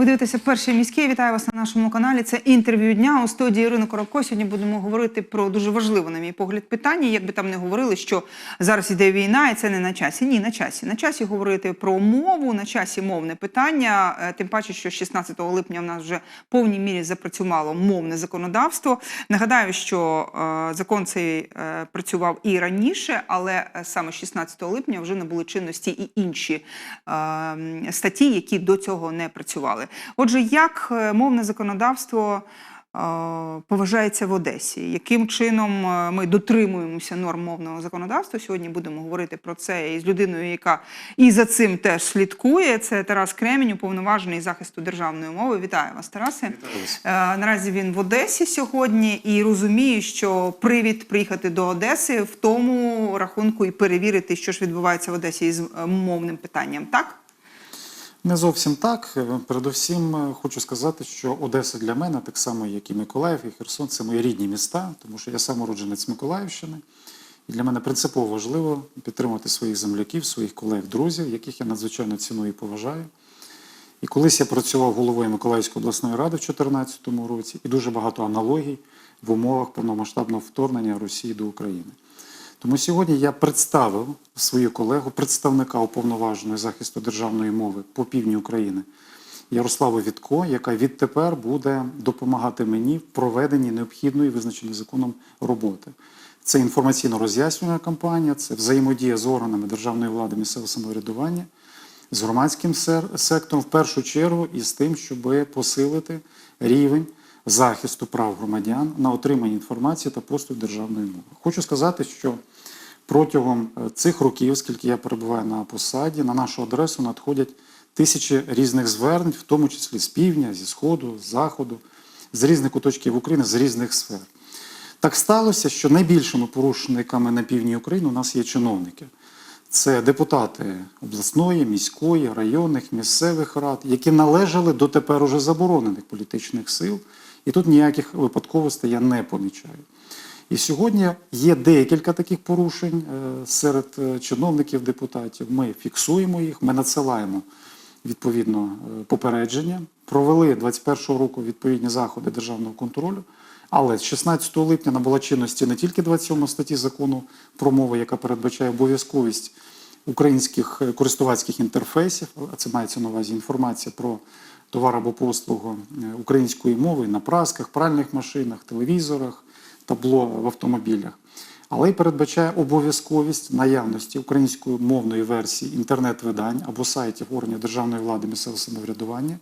Ви дивитеся перший міський. Вітаю вас на нашому каналі. Це інтерв'ю дня у студії Ірини Коробко. Сьогодні будемо говорити про дуже важливе, на мій погляд, питання. Як би там не говорили, що зараз іде війна, і це не на часі. Ні, на часі. На часі говорити про мову, на часі мовне питання. Е, Тим паче, що 16 липня в нас вже в повній мірі запрацювало мовне законодавство. Нагадаю, що е, закон цей е, працював і раніше, але саме 16 липня вже набули чинності і інші статті, які до цього не працювали. Отже, як е, мовне законодавство е, поважається в Одесі? Яким чином е, ми дотримуємося норм мовного законодавства? Сьогодні будемо говорити про це із людиною, яка і за цим теж слідкує. Це Тарас Кремінь, уповноважений захисту державної мови. Вітаю вас, Тарасе. Наразі він в Одесі сьогодні і розуміє, що привід приїхати до Одеси в тому рахунку і перевірити, що ж відбувається в Одесі із мовним питанням. Так? Не зовсім так. Е, Передусім е, хочу сказати, що Одеса для мене, так само як і Миколаїв, і Херсон, це мої рідні міста, тому що я сам уродженець Миколаївщини. І для мене принципово важливо підтримувати своїх земляків, своїх колег, друзів, яких я надзвичайно ціную і поважаю. І колись я працював головою Миколаївської обласної ради в 2014 році, і дуже багато аналогій в умовах повномасштабного вторгнення Росії до України. Тому сьогодні я представив свою колегу, представника уповноваженої захисту державної мови по півдні України Ярославу Вітко, яка відтепер буде допомагати мені в проведенні необхідної визначеної законом роботи. Це інформаційно роз'яснювальна кампанія, це взаємодія з органами державної влади місцевого самоврядування, з громадським сектором, в першу чергу, і з тим, щоб посилити рівень захисту прав громадян на отримання інформації та послуг державної мови. Хочу сказати, що протягом е, цих років, скільки я перебуваю на посаді, на нашу адресу надходять тисячі різних звернень, в тому числі з півдня, зі сходу, з заходу, з різних куточків України, з різних сфер. Так сталося, що найбільшими порушниками на півдні України у нас є чиновники. Це депутати обласної, міської, районних, місцевих рад, які належали до тепер уже заборонених політичних сил. І тут ніяких випадковостей я не помічаю. І сьогодні є декілька таких порушень е, серед е, чиновників, депутатів. Ми фіксуємо їх, ми надсилаємо відповідно е, попередження. Провели 21 року відповідні заходи державного контролю. Але з 16 липня набула чинності не тільки 27 статті закону про мову, яка передбачає обов'язковість українських користувацьких інтерфейсів, а це мається на увазі інформація про товар або послугу е, української мови на прасках, пральних машинах, телевізорах, табло в автомобілях. Але й передбачає обов'язковість наявності української мовної версії інтернет-видань або сайтів органів державної влади місцевого самоврядування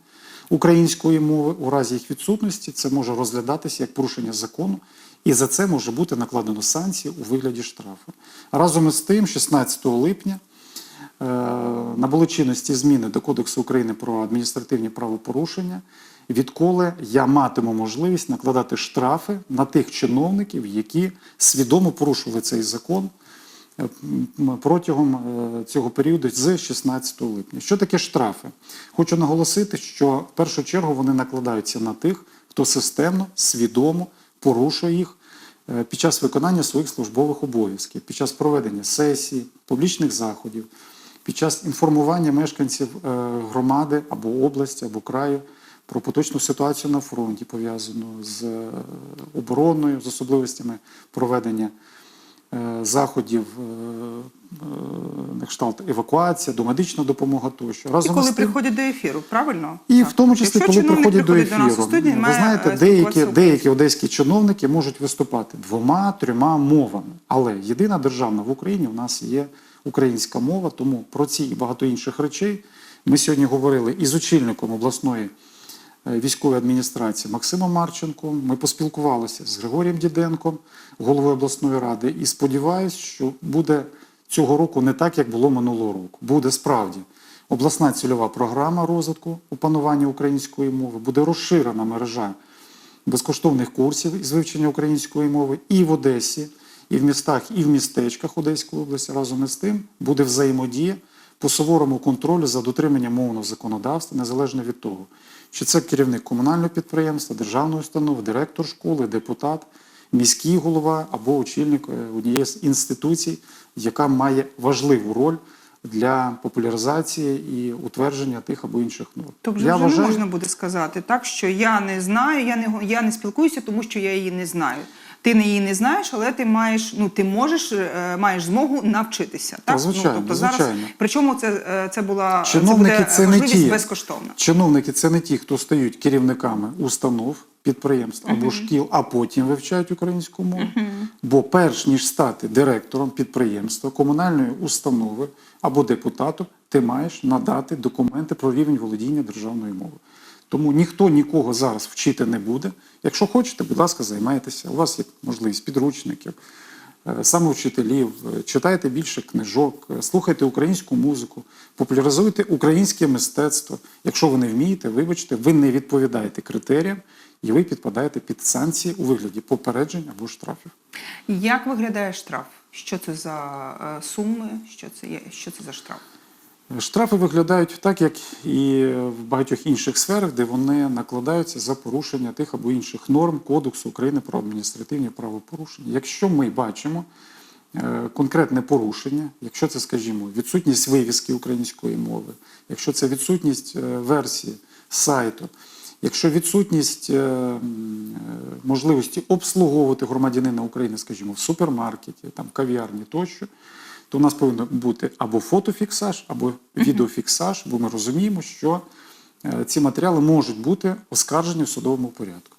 української мови у разі їх відсутності це може розглядатися як порушення закону, і за це може бути накладено санкції у вигляді штрафу. Разом із тим, 16 липня набули чинності зміни до Кодексу України про адміністративні правопорушення, відколи я матиму можливість накладати штрафи на тих чиновників, які свідомо порушували цей закон е, протягом е, цього періоду з 16 липня. Що таке штрафи? Хочу наголосити, що в першу чергу вони накладаються на тих, хто системно, свідомо порушує їх е, під час виконання своїх службових обов'язків, під час проведення сесій, публічних заходів, під час інформування мешканців е, громади або області, або краю про поточну ситуацію на фронті, пов'язану з е, обороною, з особливостями проведення е, заходів на кшталт евакуація, домедична допомога тощо. І коли з тим, приходять до ефіру, правильно? і Так. в тому числі, Якщо коли приходять до ефіру. нас у студію, Ви знаєте, деякі, деякі одеські чиновники можуть виступати двома, трьома мовами. Але єдина державна в Україні у нас є українська мова, тому про ці і багато інших речей ми сьогодні говорили із очільником обласної е, військової адміністрації Максимом Марченком. Ми поспілкувалися з Григорієм Діденком, головою обласної ради, і сподіваюся, що буде цього року не так, як було минулого року. Буде справді обласна цільова програма розвитку опанування української мови, буде розширена мережа безкоштовних курсів із вивчення української мови і в Одесі, і в містах, і в містечках Одеської області. Разом із тим буде взаємодія по суворому контролю за дотриманням мовного законодавства, незалежно від того, чи це керівник комунального підприємства, державної установи, директор школи, депутат, міський голова або очільник е, однієї з інституцій, яка має важливу роль для популяризації і утвердження тих або інших норм. Тобто вже не можна буде сказати так, що я не знаю, я не я не спілкуюся, тому що я її не знаю. Ти не її не знаєш, але ти маєш, ну ти можеш, е, маєш змогу навчитися. Так, звичайно, ну, тобто зараз, звичайно. причому це, е, це була Чиновники це буде це не ті. безкоштовна. Чиновники це не ті, хто стають керівниками установ, підприємств або шкіл, а потім вивчають українську мову. Бо перш ніж стати директором підприємства, комунальної установи або депутатом, ти маєш надати документи про рівень володіння державною мовою. Тому ніхто нікого зараз вчити не буде. Якщо хочете, будь ласка, займайтеся. У вас є можливість підручників, е, самовчителів, е, читайте більше книжок, е, слухайте українську музику, популяризуйте українське мистецтво. Якщо ви не вмієте, вибачте, ви не відповідаєте критеріям і ви підпадаєте під санкції у вигляді попереджень або штрафів. Як виглядає штраф? Що це за суми? Що це є? Що це за штраф? Штрафи виглядають так, як і в багатьох інших сферах, де вони накладаються за порушення тих або інших норм Кодексу України про адміністративні правопорушення. Якщо ми бачимо е, конкретне порушення, якщо це, скажімо, відсутність вивіски української мови, якщо це відсутність е, версії сайту, якщо відсутність е, можливості обслуговувати громадянина України, скажімо, в супермаркеті, там, кав'ярні тощо, то у нас повинен бути або фотофіксаж, або відеофіксаж, бо ми розуміємо, що е, ці матеріали можуть бути оскаржені в судовому порядку.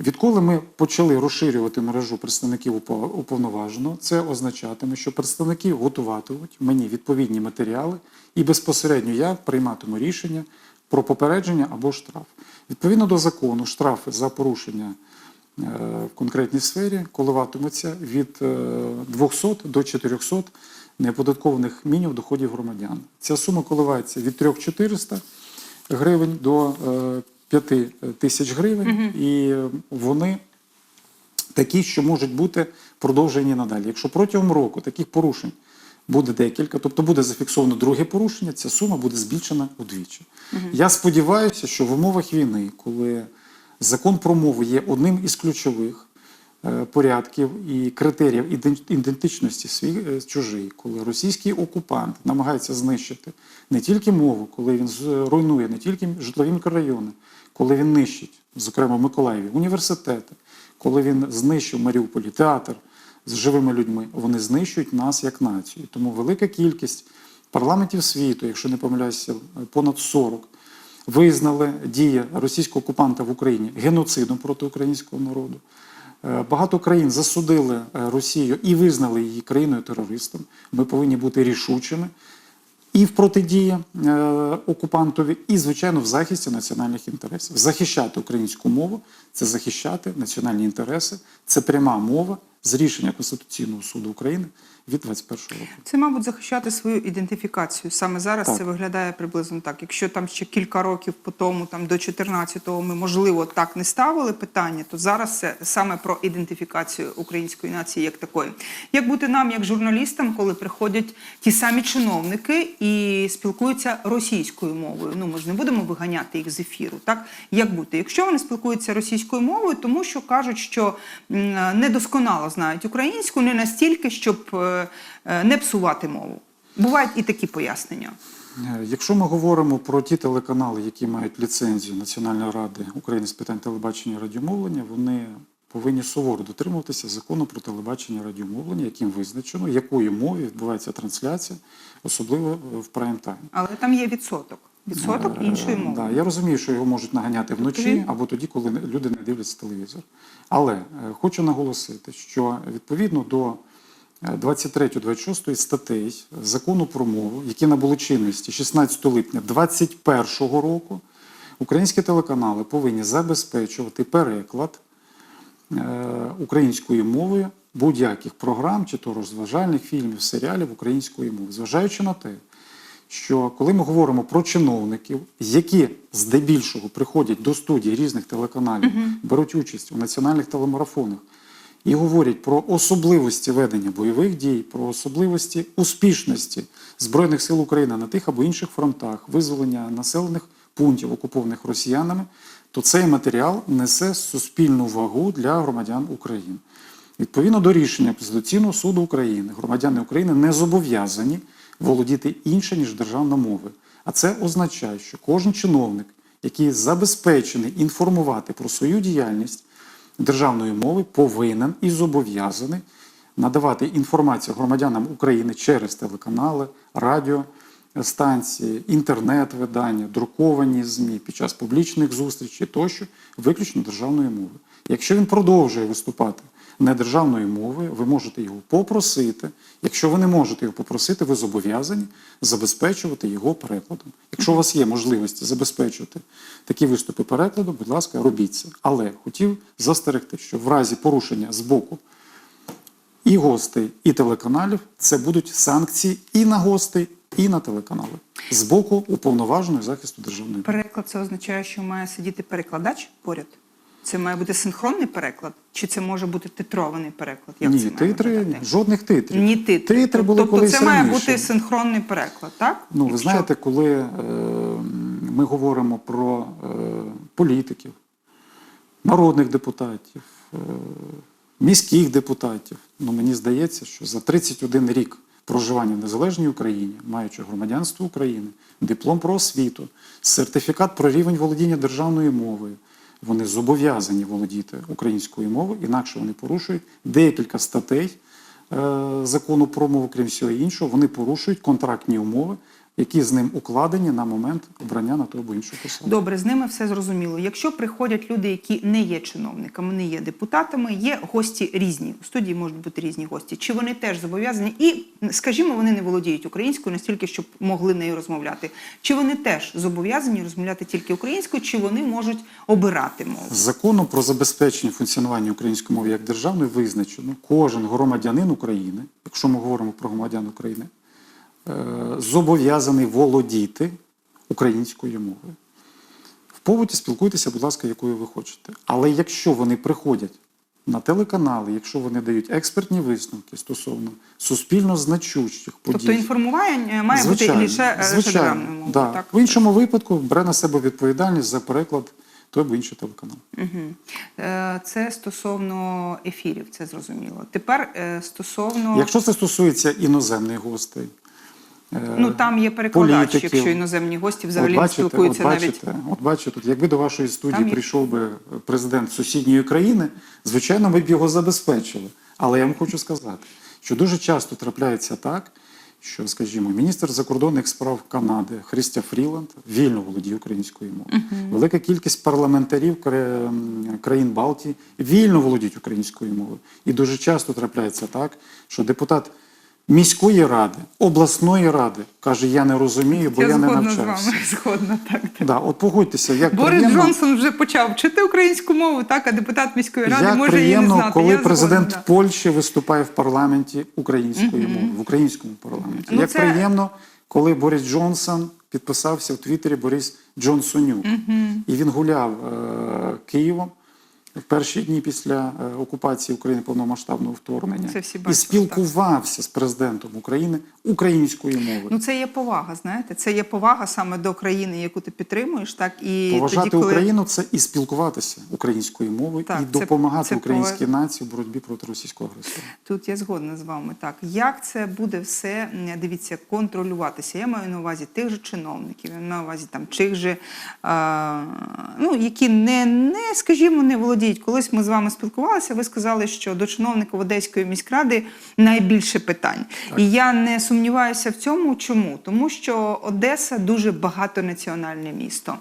Відколи ми почали розширювати мережу представників упо- уповноваженого, це означатиме, що представники готуватимуть мені відповідні матеріали, і безпосередньо я прийматиму рішення про попередження або штраф. Відповідно до закону, штрафи за порушення в конкретній сфері коливатимуться від е, 200 до 400 неоподаткованих мінімум доходів громадян. Ця сума коливається від 3400 гривень до е, 5 тисяч гривень, і вони такі, що можуть бути продовжені надалі. Якщо протягом року таких порушень буде декілька, тобто буде зафіксовано друге порушення, ця сума буде збільшена удвічі. Я сподіваюся, що в умовах війни, коли закон про мову є одним із ключових е, порядків і критеріїв ідентичності свій е, чужий, коли російський окупант намагається знищити не тільки мову, коли він з- руйнує не тільки житлові мікрорайони, коли він нищить, зокрема в Миколаєві, університети, коли він знищив Маріуполі театр з живими людьми, вони знищують нас як націю. Тому велика кількість парламентів світу, якщо не помиляюся, понад 40, визнали дії російського окупанта в Україні геноцидом проти українського народу. Е, Багато країн засудили е, Росію і визнали її країною терористом. Ми повинні бути рішучими і в протидії е, окупантові, і, звичайно, в захисті національних інтересів. Захищати українську мову це захищати національні інтереси, це пряма мова з рішення Конституційного суду України від 21 року. Це, мабуть, захищати свою ідентифікацію. Саме зараз Так. це виглядає приблизно так. Якщо там ще кілька років по тому, там до 14-го, ми можливо так не ставили питання, то зараз це саме про ідентифікацію української нації як такої. Як бути нам, як журналістам, коли приходять ті самі чиновники і спілкуються російською мовою? Ну ми ж не будемо виганяти їх з ефіру. Так як бути, якщо вони спілкуються російською мовою, тому що кажуть, що недосконало знають українську, не настільки, щоб е, е, не псувати мову. Бувають і такі пояснення. Е, Якщо ми говоримо про ті телеканали, які мають ліцензію Національної ради України з питань телебачення і радіомовлення, вони повинні суворо дотримуватися закону про телебачення і радіомовлення, яким визначено, якою мовою відбувається трансляція, особливо в прайм-тайм. Але там є відсоток. Відсоток Е, іншої мови. Да, я розумію, що його можуть наганяти вночі або тоді, коли люди не дивляться телевізор. Але е, хочу наголосити, що відповідно до 23-26 статей закону про мову, які набули чинності 16 липня 2021 року, українські телеканали повинні забезпечувати переклад е, українською мовою будь-яких програм, чи то розважальних фільмів, серіалів українською мовою, зважаючи на те, що коли ми говоримо про чиновників, які здебільшого приходять до студії різних телеканалів, беруть участь у національних телемарафонах і говорять про особливості ведення бойових дій, про особливості успішності Збройних сил України на тих або інших фронтах, визволення населених пунктів, окупованих росіянами, то цей матеріал несе суспільну вагу для громадян України. Відповідно до рішення Конституційного суду України, громадяни України не зобов'язані володіти інше, ніж державна мова. А це означає, що кожен чиновник, який забезпечений інформувати про свою діяльність державною мовою, повинен і зобов'язаний надавати інформацію громадянам України через телеканали, радіостанції, інтернет-видання, друковані ЗМІ під час публічних зустрічей тощо виключно державною мовою. Якщо він продовжує виступати не державною мовою, ви можете його попросити. Якщо ви не можете його попросити, ви зобов'язані забезпечувати його перекладом. Якщо у вас є можливість забезпечувати такі виступи перекладом, будь ласка, робіть це. Але хотів застерегти, що в разі порушення з боку і гостей, і телеканалів це будуть санкції і на гостей, і на телеканали з боку уповноваженої захисту державної. Переклад це означає, що має сидіти перекладач поряд. Це має бути синхронний переклад, чи це може бути титрований переклад? Як Ні, це титри, жодних титрів. Ні, титри. Титри були тобто колись це має бути синхронний переклад, так? Ну, ви знаєте, коли е, ми говоримо про е, політиків, народних депутатів, е, міських депутатів, ну мені здається, що за 31 рік проживання в незалежній Україні, маючи громадянство України, диплом про освіту, сертифікат про рівень володіння державною мовою, вони зобов'язані володіти українською мовою, інакше вони порушують декілька статей е, закону про мову, крім всього іншого, вони порушують контрактні умови, які з ним укладені на момент обрання на ту або іншу посаду. Добре, з ними все зрозуміло. Якщо приходять люди, які не є чиновниками, не є депутатами, є гості різні. У студії можуть бути різні гості. Чи вони теж зобов'язані? І, скажімо, вони не володіють українською настільки, щоб могли нею розмовляти. Чи вони теж зобов'язані розмовляти тільки українською, чи вони можуть обирати мову? Законом про забезпечення функціонування української мови як державної визначено, кожен громадянин України, якщо ми говоримо про громадян України, зобов'язаний володіти українською мовою. В побуті спілкуйтеся, будь ласка, якою ви хочете. Але якщо вони приходять на телеканали, якщо вони дають експертні висновки стосовно суспільно значущих подій, Тобто інформування має бути лише, державною мовою. да. Так? В іншому випадку бере на себе відповідальність за переклад той або інший телеканал. Угу. Це стосовно ефірів, це зрозуміло. Тепер е, стосовно Якщо це стосується іноземних гостей, е, ну там є перекладач, політиків. якщо іноземні гості взагалі от не спілкуються от навіть. от бачите, тут якби до вашої студії Там прийшов би президент сусідньої країни, звичайно, ми б його забезпечили. Але я вам хочу сказати, що дуже часто трапляється так, що, скажімо, міністр закордонних справ Канади Христя Фріланд вільно володіє українською мовою. Велика кількість парламентарів країн Балтії вільно володіють українською мовою. І дуже часто трапляється так, що депутат міської ради, обласної ради каже: Я не розумію, бо я, я не згодна з навчався. вами. Згодна, так. так. Да, от погодьтеся, як Борис приємно, Джонсон вже почав вчити українську мову, так, а депутат міської ради як може її не приємно, знати. коли Я президент згодна. Польщі виступає в парламенті українською мовою, в українському парламенті. Ну, як це- приємно, коли Борис Джонсон підписався в Твіттері Борис Джонсонюк, і він гуляв е, Києвом. В перші дні після е, окупації України повномасштабного вторгнення Це всі і бачили, спілкувався з президентом України українською мовою. Ну це є повага, знаєте, це є повага саме до країни, яку ти підтримуєш, так і Поважати тоді, коли Україну це і спілкуватися українською мовою, Так, і це- допомагати це українській поваг- нації в боротьбі проти російського агресора. Тут я згодна з вами. Так як це буде все дивіться контролюватися? Я маю на увазі тих же чиновників, я маю на увазі там чих же, а, ну які не, не скажімо, не володіють. Колись ми з вами спілкувалися. Ви сказали, що до чиновників Одеської міськради найбільше питань, і я не сумніваюся в цьому. Чому? Тому що Одеса дуже багатонаціональне місто.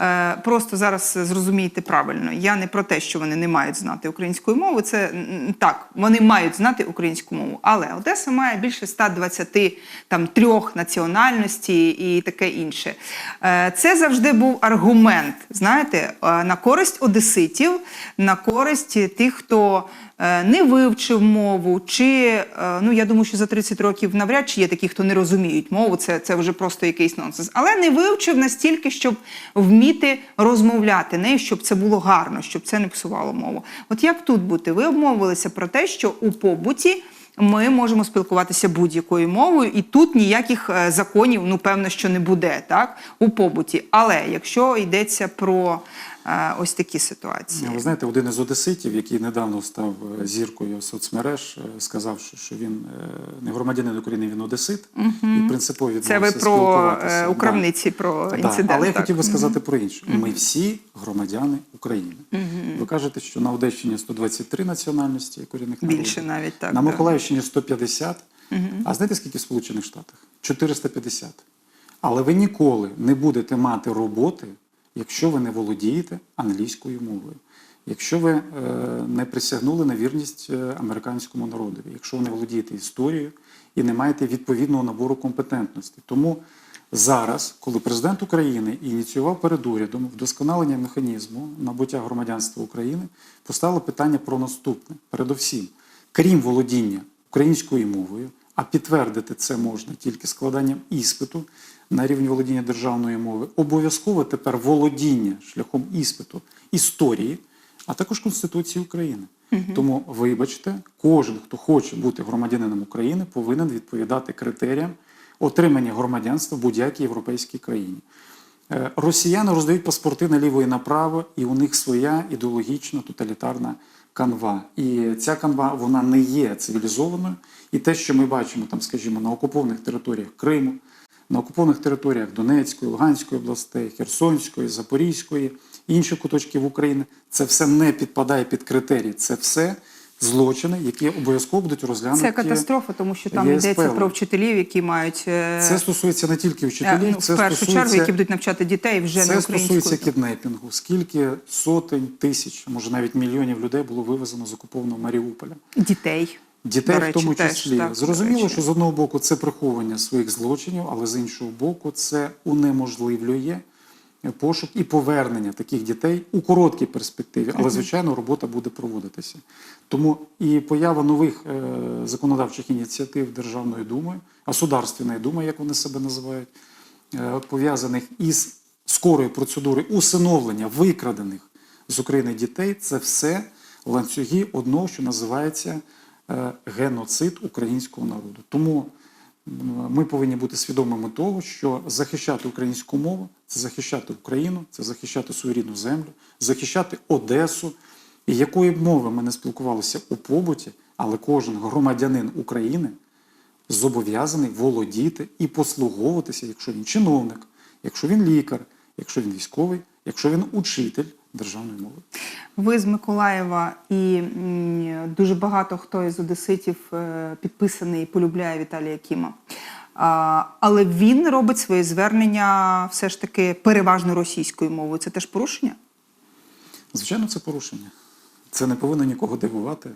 Е, просто зараз зрозумійте правильно. Я не про те, що вони не мають знати української мови. Це так, вони мають знати українську мову, але Одеса має більше 120 там трьох національностей і таке інше. Е, Це завжди був аргумент, знаєте, е, на користь одеситів, на користь тих, хто е, не вивчив мову, чи е, ну я думаю, що за 30 років навряд чи є такі, хто не розуміють мову. Це, це вже просто якийсь нонсенс. Але не вивчив настільки, щоб вміти розмовляти нею, щоб це було гарно, щоб це не псувало мову. От як тут бути? Ви обмовилися про те, що у побуті. Ми можемо спілкуватися будь-якою мовою, і тут ніяких е, законів, ну певно, що не буде, так у побуті. Але якщо йдеться про ось такі ситуації. Ви знаєте, один із одеситів, який недавно став е, зіркою соцмереж, е, сказав, що- він е, не громадянин України, він одесит, і принципово відмовився Це ви про е, Да. про Да, інцидент. але я так. хотів би сказати про інше. Ми всі громадяни України. Ви кажете, що на Одещині 123 національності корінних народів. Більше навіть так. на. Миколаївщині 150. А знаєте, скільки в Сполучених Штатах? 450. Але ви ніколи не будете мати роботи, якщо ви не володієте англійською мовою. Якщо ви е, не присягнули на вірність е, американському народу, якщо ви не володієте історією і не маєте відповідного набору компетентності. Тому зараз, коли президент України ініціював перед урядом вдосконалення механізму набуття громадянства України, постало питання про наступне: передовсім, крім володіння українською мовою, а підтвердити це можна тільки складанням іспиту на рівні володіння державної мови, обов'язково тепер володіння шляхом іспиту історії, а також Конституції України. Тому, вибачте, кожен, хто хоче бути громадянином України, повинен відповідати критеріям отримання громадянства в будь-якій європейській країні. Е, Росіяни роздають паспорти наліво і направо, і у них своя ідеологічна тоталітарна канва. І ця канва вона не є цивілізованою. І те, що ми бачимо там, скажімо, на окупованих територіях Криму, на окупованих територіях Донецької, Луганської областей, Херсонської, Запорізької, інших куточків України, це все не підпадає під критерії. Це все злочини, які обов'язково будуть розглянуті. Це катастрофа, тому що там ЄСПЛ. йдеться про вчителів, які мають е, Це стосується не тільки е, вчителів, ну, це в першу стосується... чергу, які будуть навчати дітей вже Це не стосується кіднепінгу. Скільки сотень тисяч, може навіть мільйонів людей було вивезено з окупованого Маріуполя. Дітей. Дітей в тому теж, числі. так, Зрозуміло, що з одного боку це приховування своїх злочинів, але з іншого боку, це унеможливлює пошук і повернення таких дітей у короткій перспективі. Але, звичайно, робота буде проводитися. Тому і поява нових е, законодавчих ініціатив Державною думою, Государственною думою, як вони себе називають, е, пов'язаних із скорою процедурою усиновлення викрадених з України дітей, це все ланцюги одного, що називається е, геноцид українського народу. Тому ми повинні бути свідомими того, що захищати українську мову це захищати Україну, це захищати свою рідну землю, захищати Одесу. І якої б мови ми не спілкувалися у побуті, але кожен громадянин України зобов'язаний володіти і послуговуватися, якщо він чиновник, якщо він лікар, якщо він військовий, якщо він учитель державної мови. Ви з Миколаєва і дуже багато хто із одеситів е, підписаний і полюбляє Віталія Кіма. Але він робить своє звернення все ж таки переважно російською мовою. Це теж порушення? Звичайно, це порушення. Це не повинно нікого дивувати.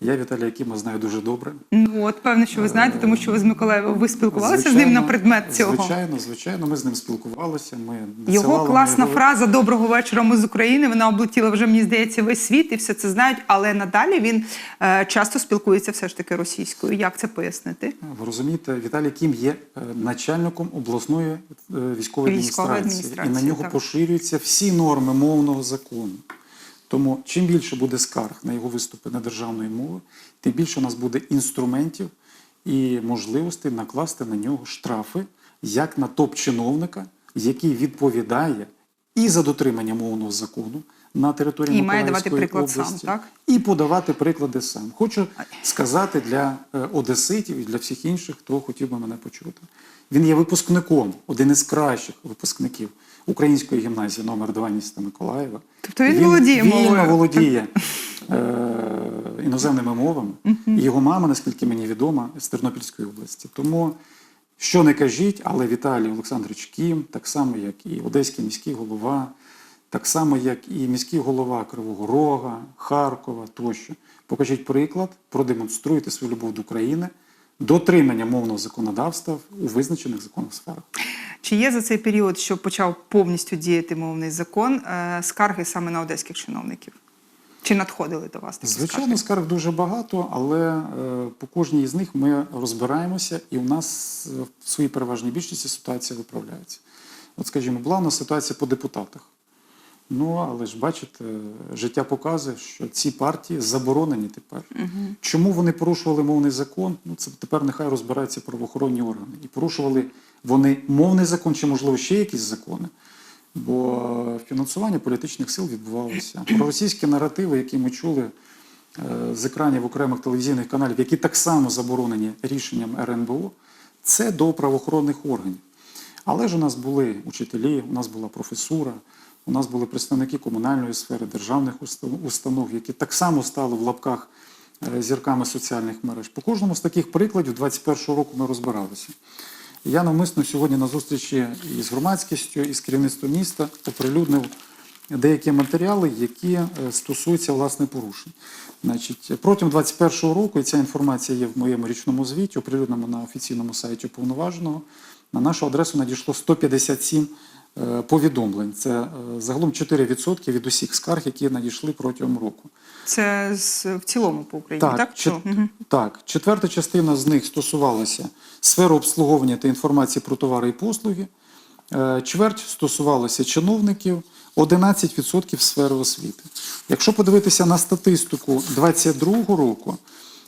Я Віталія Кіма знаю дуже добре. Ну от певно, що ви знаєте, тому що ви з Миколаєва ви спілкувалися з ним на предмет цього. Звичайно, звичайно, ми з ним спілкувалися. Ми Його класна його- фраза Доброго вечора. Ми з України. Вона облетіла вже, мені здається, весь світ і все це знають. Але надалі він е, часто спілкується все ж таки російською. Як це пояснити? Ви розумієте, Віталій Кім є е, начальником обласної е, військової Військової адміністрації, адміністрації, і на нього так. поширюються всі норми мовного закону. Тому чим більше буде скарг на його виступи на державної мови, тим більше у нас буде інструментів і можливостей накласти на нього штрафи як на топ-чиновника, який відповідає і за дотримання мовного закону на території І має давати приклад сам, області, так? і подавати приклади сам. Хочу сказати для е, одеситів і для всіх інших, хто хотів би мене почути. Він є випускником, один із кращих випускників Української гімназії номер 2 міста Миколаєва. Тобто він володіє вільно мовою. володіє е, іноземними мовами. І його мама, наскільки мені відомо, з Тернопільської області. Тому що не кажіть, але Віталій Олександрович Кім, так само як і Одеський міський голова, так само як і міський голова Кривого Рога, Харкова тощо. Покажіть приклад, продемонструйте свою любов до України, дотримання мовного законодавства у визначених законних сферах. Чи є за цей період, що почав повністю діяти мовний закон, е, скарги саме на одеських чиновників? Чи надходили до вас Звичайно, скарг дуже багато, але е, по кожній з них ми розбираємося, і у нас е, в своїй переважній більшості ситуація виправляється. От, скажімо, була у нас ситуація по депутатах. Ну, але ж бачите, життя показує, що ці партії заборонені тепер. Чому вони порушували мовний закон? Ну, це тепер нехай розбираються правоохоронні органи. І порушували вони мовний закон, чи, можливо, ще якісь закони. Бо фінансування політичних сил відбувалося. Проросійські наративи, які ми чули е, з екранів окремих телевізійних каналів, які так само заборонені рішенням РНБО, це до правоохоронних органів. Але ж у нас були учителі, у нас була професура, у нас були представники комунальної сфери, державних установ, які так само стали в лапках е, зірками соціальних мереж. По кожному з таких прикладів 21-го року ми розбиралися. Я навмисно сьогодні на зустрічі із громадськістю, і з керівництвом міста оприлюднив деякі матеріали, які е, стосуються власне порушень. Значить, протягом 2021 року, і ця інформація є в моєму річному звіті, оприлюдненому на офіційному сайті уповноваженого, на нашу адресу надійшло 157 е, повідомлень. Це е, загалом 4% від усіх скарг, які надійшли протягом року. Це в цілому по Україні, так? чет- Що? Мгм. так, четверта частина з них стосувалася сфери обслуговування та інформації про товари і послуги. Е, Чверть стосувалася чиновників, 11% сфери освіти. Якщо подивитися на статистику 2022 року,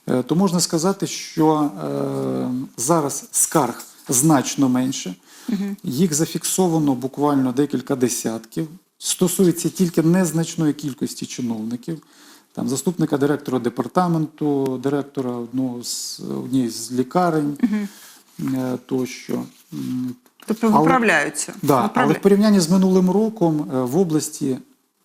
е, то можна сказати, що е, зараз скарг значно менше. Їх зафіксовано буквально декілька десятків. Стосується тільки незначної кількості чиновників, там заступника директора департаменту, директора одного з однієї з лікарень е, тощо. Тобто Але- виправляються. Да, але в порівнянні з минулим роком е, в області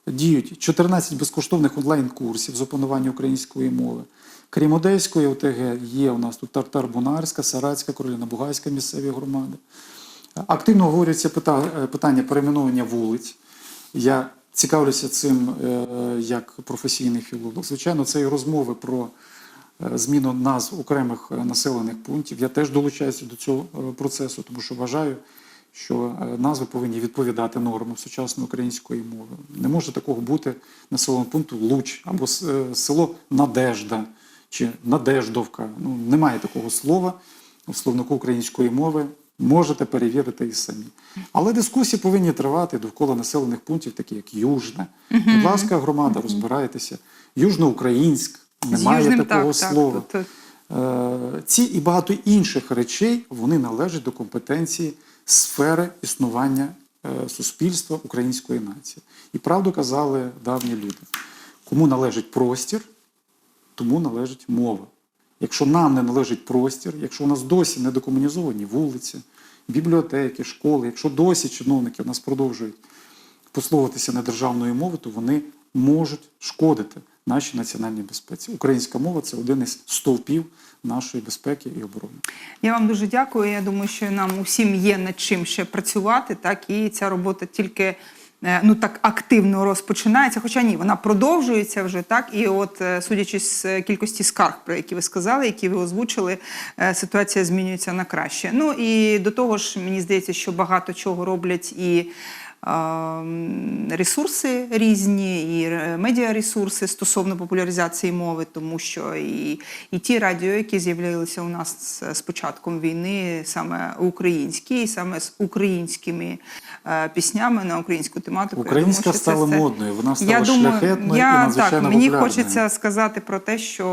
діють 14 безкоштовних онлайн-курсів з опанування української мови. Крім Одеської ОТГ, є у нас тут Тартар-Бунарська, Саратська, Короліна Бугайська місцеві громади. Активно говоряться е, питання перейменування вулиць. Я цікавлюся цим е, як професійний філолог. Звичайно, це і розмови про е, зміну назв окремих населених пунктів. Я теж долучаюся до цього процесу, тому що вважаю, що назви повинні відповідати нормам сучасної української мови. Не може такого бути населеного пункту Луч або село Надежда чи Надеждовка. Ну, немає такого слова у словнику української мови. Можете перевірити і самі. Але дискусії повинні тривати довкола населених пунктів, такі як Южне. Будь ласка, громада, розбирайтеся. Южноукраїнськ, немає Южним, такого так, слова. Так, тут, Е, Ці і багато інших речей вони належать до компетенції сфери існування е, суспільства української нації. І правду казали давні люди: кому належить простір, тому належить мова. Якщо нам не належить простір, якщо у нас досі не декомунізовані вулиці, бібліотеки, школи, якщо досі чиновники у нас продовжують послугуватися недержавною мовою, то вони можуть шкодити нашій національній безпеці. Українська мова це один із стовпів нашої безпеки і оборони. Я вам дуже дякую. Я думаю, що нам усім є над чим ще працювати, так і ця робота тільки. Е, Ну так активно розпочинається, хоча ні, вона продовжується вже так. І от, е, судячи з е, кількості скарг, про які ви сказали, які ви озвучили, ситуація змінюється на краще. Ну і до того ж, мені здається, що багато чого роблять і ресурси різні, і ре- медіаресурси стосовно популяризації мови, тому що і, і ті радіо, які з'являлися у нас з, початком війни, саме українські, і саме з українськими е, піснями на українську тематику. Українська думаю, що це модною, вона Я стала думаю, шляхетною я, і надзвичайно так, мені популярною. хочеться сказати про те, що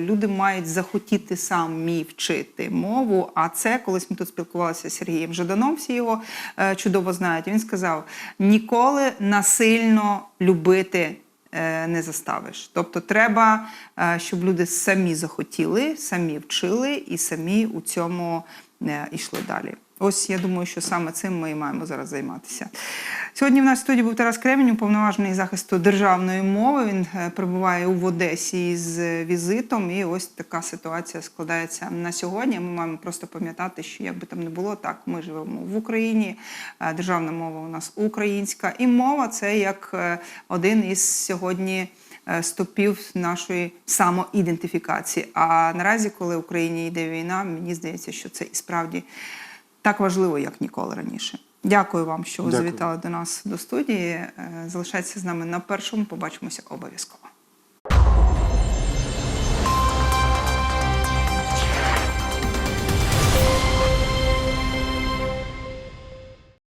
люди мають захотіти самі вчити мову. А це колись ми тут спілкувалися з Сергієм Жаданом, всі його е, чудово знають. Він сказав: ніколи насильно любити. е, Не заставиш. Тобто треба, е, щоб люди самі захотіли, самі вчили і самі у цьому е, йшли далі. Ось я думаю, що саме цим ми і маємо зараз займатися. Сьогодні в нас в студії був Тарас Кремінь, уповноважений захисту державної мови. Він е, перебуває у Одесі з візитом. І ось така ситуація складається на сьогодні. Ми маємо просто пам'ятати, що як би там не було, так ми живемо в Україні. е, Державна мова у нас українська, і мова це як е, один із сьогодні стопів нашої самоідентифікації. А наразі, коли в Україні йде війна, мені здається, що це і справді так важливо, як ніколи раніше. Дякую вам, що ви Дякую. завітали до нас до студії. Е, Залишайтеся з нами на першому. Побачимося обов'язково.